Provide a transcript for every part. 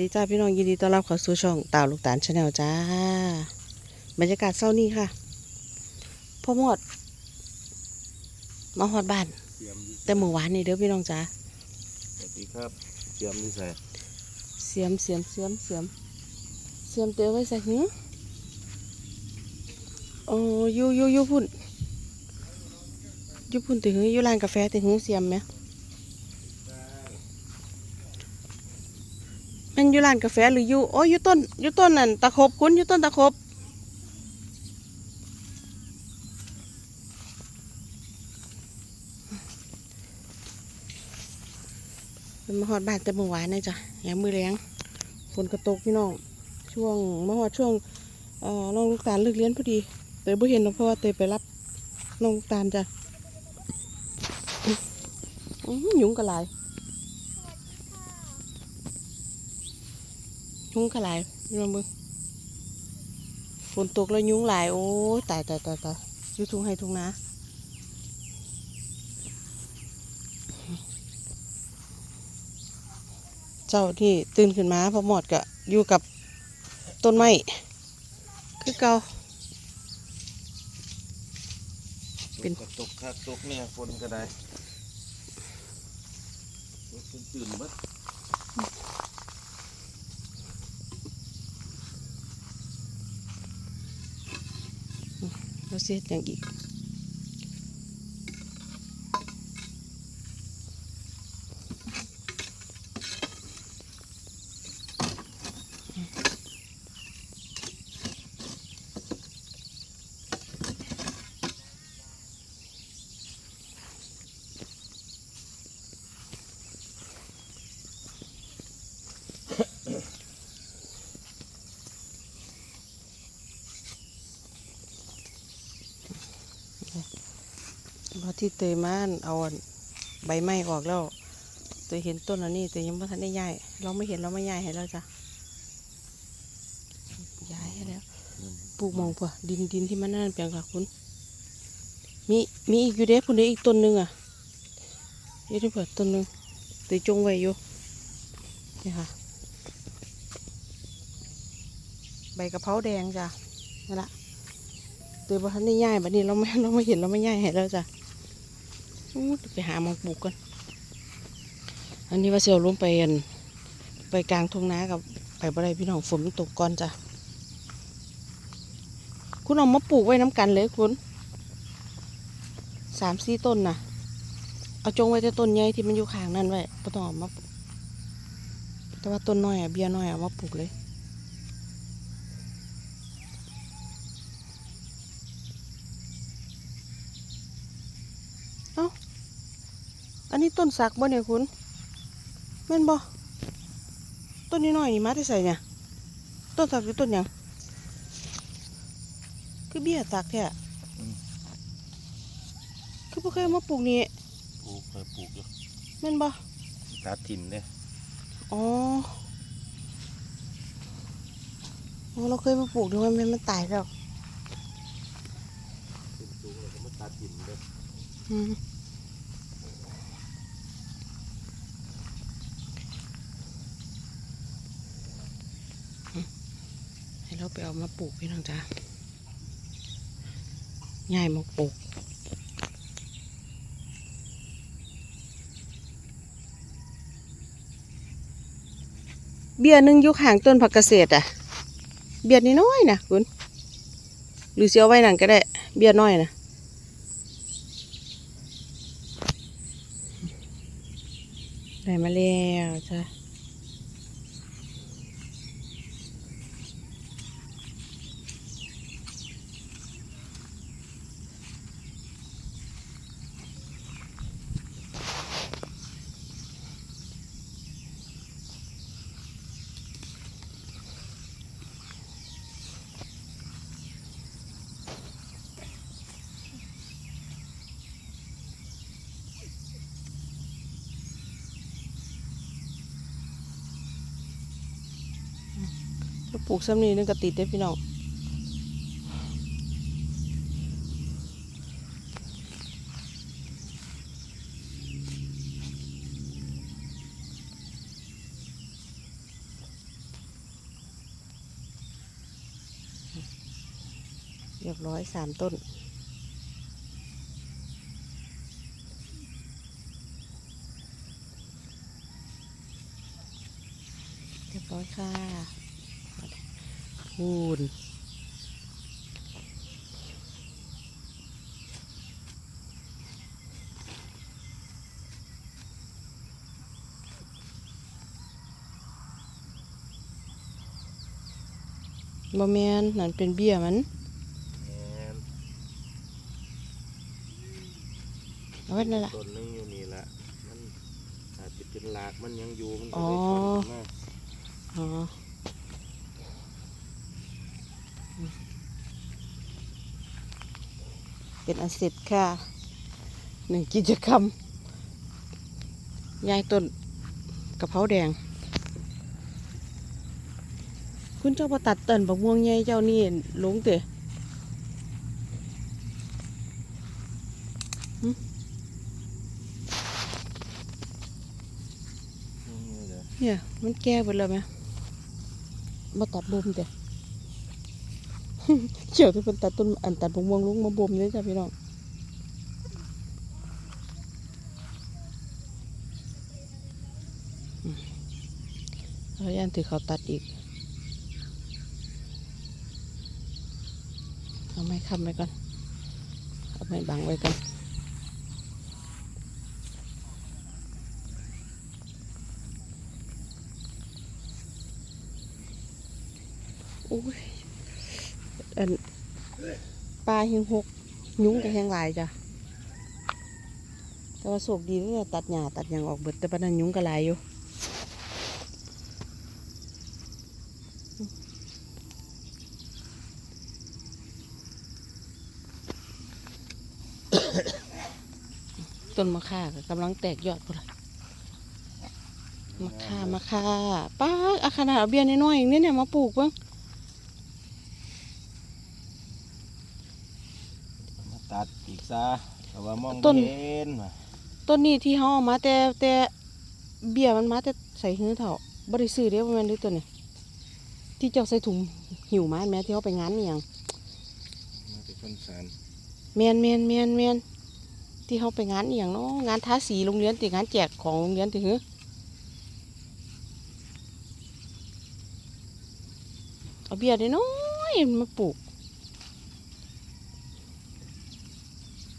ดีจ้าพี่น้องยินดีต้อนรับเข้าสู่ช่องตาวลูกตาลชาแนลจ้า บรรยากาศเศร้านี้ค่ะพ่อหมดมาฮอดบ้านเสียมดิแต่เมื่อวานนี่เด้อพี่น้องจ้าสวัสดีครับเสียมดิใส่เสียมเสียมเสียมเสียมเสียมเตอไว้ใส่หือโอ้อยูอยูอยูพุ่นอยูพุ่นถึงหืออยูร้านกาแฟถึงหือเสียมไหม มันอยูร้านกาแฟหรืออยูโอ้ยอยู่ต้นอยู่ต้นนั่นตะครบคุณอยู่ต้นตะครบเป็นมาหอดบ้านแต่เมื่อวานนี่จ้ะยามมือแรงฝนกระตกพี่น้องช่วงมาหอดช่วงเอ่อน้องลูกตาลเลิกเรียนพอดีเตยบ่เห็นหรอกเพราะว่าเตยไปรับน้องลูกตาลจ้ะหยุงกระไร ยุ้งกระไรนี่มามึงฝนตกแล้วยุ้งหลาย โอ้ตายตายตายตายยุทุ่งให้ทุ่งนาเจ้าที่ตื่นขึ้นมาพอหมอดก็อยู่กับต้นไม้คือเก่าเป็นกระตกคักตกเนี่ยคนก็ได้รถเป็นตื่นบัด เราเสียดอย่างอีก พอที่เตยมานเอาใบไม้ออกแล้วเตยเห็นต้นอันนี้เตยยังไม่ทันได้ย้ายเราไม่เห็นเราไม่ย้ายให้แล้วจ้ะย้ายให้แล้วปลูกมองเปล่าดินดินที่มันนั่นเปียงค่ะคุณมีมีอีกอยู่เด้พุ่นเด้อีกต้นหนึ่งอะยอะที่เปิดต้นหนึ่งตีจงไว้อยู่นี่ค่ะใบกะเพราแดงจ้ะนั่นละเตีบ่ทันได้ย่ายบัดนี้เราไม่เราไม่เห็นเราไม่ย่ายให้แล้วจ้ะ ไปหามองปลูกกัน อันนี้ว่าเสียวลงไปอันไปกลางทุ่งนากับไปบ่ได้พี่น้องฝนตกก่อนจ้ะ คุณเอามาปลูกไว้น้ำกันเลยคุณสามสี่ต้นนะเอาจงไว้แต่ต้นใหญ่ที่มันอยู่ข้างนั่นไว้ไม่ต้องเอามาปลูกแต่ว่าต้นน้อยอะเบี้ยน้อยเอามาปลูกเลย เอ้า อันนี้ต้นสักบ่เนี่ยคุณแม่นบ่ต้นนี้น้อยนี่มาที่ใส่เนี่ย ต้นสักหรือต้นหยังคือเบี้ยตากแท้คือบ่เคยเอามาปลูกนี่ปลูกเคยปลูกอยู่แม่นบ่ตัดถิ่นเนี่ยอ๋อโอ้เราเคยมาปลูกดูว่ามันมันตายแล้วเป็นสูงแล้วก็มาตัดถิ่นเลยอืม เราไปเอามาปลูกพี่น้องจ้าง่ายมาปลูกเบี้ยหนึ่งยู่ข้างต้นผักเกษตรอะ เบี้ยน้อยนะคุณหรือเสียวไว้นั่นก็ได้ เบี้ยน้อยนะได้มาแล้วจ้ะ ลูกซ้ำนี้นึงกะติดได้พี่น้องเรียบร้อยสามต้น เรียบร้อยค่ะ คูณบะแมนนั่นเป็นเบี้ยมันแม่นเอาไว้นั่นแหละต้นนึงอยู่นี่ละมันอาจจะเป็นหลากมันยังอยู่มันก็อ๋อเลยต้นมาอ๋อ เป็นอันเสร็จค่ะหนึ่งกิจกรรมย้ายต้นกระเพราแดง คุณเจ้าประตัดเตินบักม่วงใหญ่เจ้านี่หลงเตะเนี่ยมันแก่หมดแล้วไหมมาตัดบ่มเตะ เขียวที่เป็นตัดต้นอันตัดบงม่วงลุงมาบ่มเลยจ้ะพี่น้องแล้วยันถือเขาตัดอีก เอาไม้ค้ำไว้ก่อน เอาไม้บังไว้ก่อน โอ้ย อันปลาหิงหกยุ้งกับแหงลายจ้ะแต่ว่าโศกดีเลยอะตัดหญ้าตัดหยังออกเบิดแต่ปนันยุ้งก็หลายอยู่ต้นมะข่ากกำลังแตกยอดพุ่นละมะข่ามะข่าป้าอาขนาดเอาเบียร์น้อยๆอย่างนี้เนี่ยมาปลูกบ้าง มา ตัดอีกซะแต่ว่ามองต้น บ่เห็นว่ะต้นนี้ที่เขาเอามาแต่แต่เบียร์มันมาแต่ใส่หื้อเถาบริซื้อเด้อประมาณนี้ตัวนี้ที่เจ้าใส่ถุงหิวมาแม่ที่เขาไปงานนี่ยังมาเป็นคนสารแมนแมนแมนแมนที่เขาไปงานนี่ยังเนาะงานทาสีโรงเรียนติงานแจกของโรงเรียนติหื้อเอาเบียร์น้อยๆมาปลูก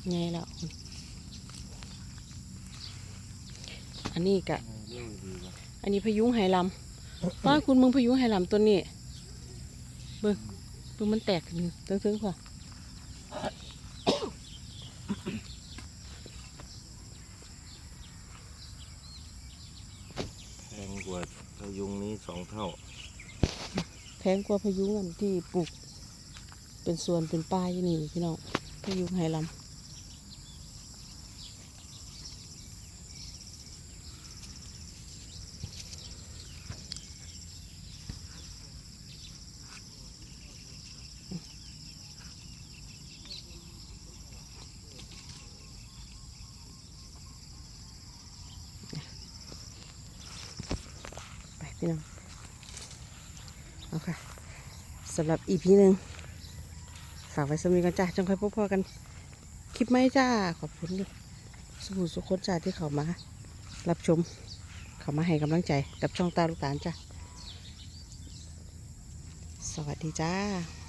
ไงแล้ว อันนี้กะเรื่องดีว่ะอันนี้พยุงไหลำป้าคุณมึงพยุงไหลำตัวนี้ เบิ่งเบิ่งมันแตกขึ้นตึ้งๆค่ะแพงกว่าพะยุงนี้สองเท่า แพงกว่าพยุงอันที่ปลูก เป็นสวนเป็นป่าอยู่นี่พี่น้องพยุงไหลำไปพี่น้องเอาค่ะ สำหรับอีพีหนึ่งฝากไว้สมีกันจ้าจงค่อยพบพอกัน คลิปไหมจ้า ขอบคุณสมุสุขคนจ้าที่เขามา รับชม เขามาให้กำลังใจ กับช่องตาลูกตาลจ้าสวัสดีจ้า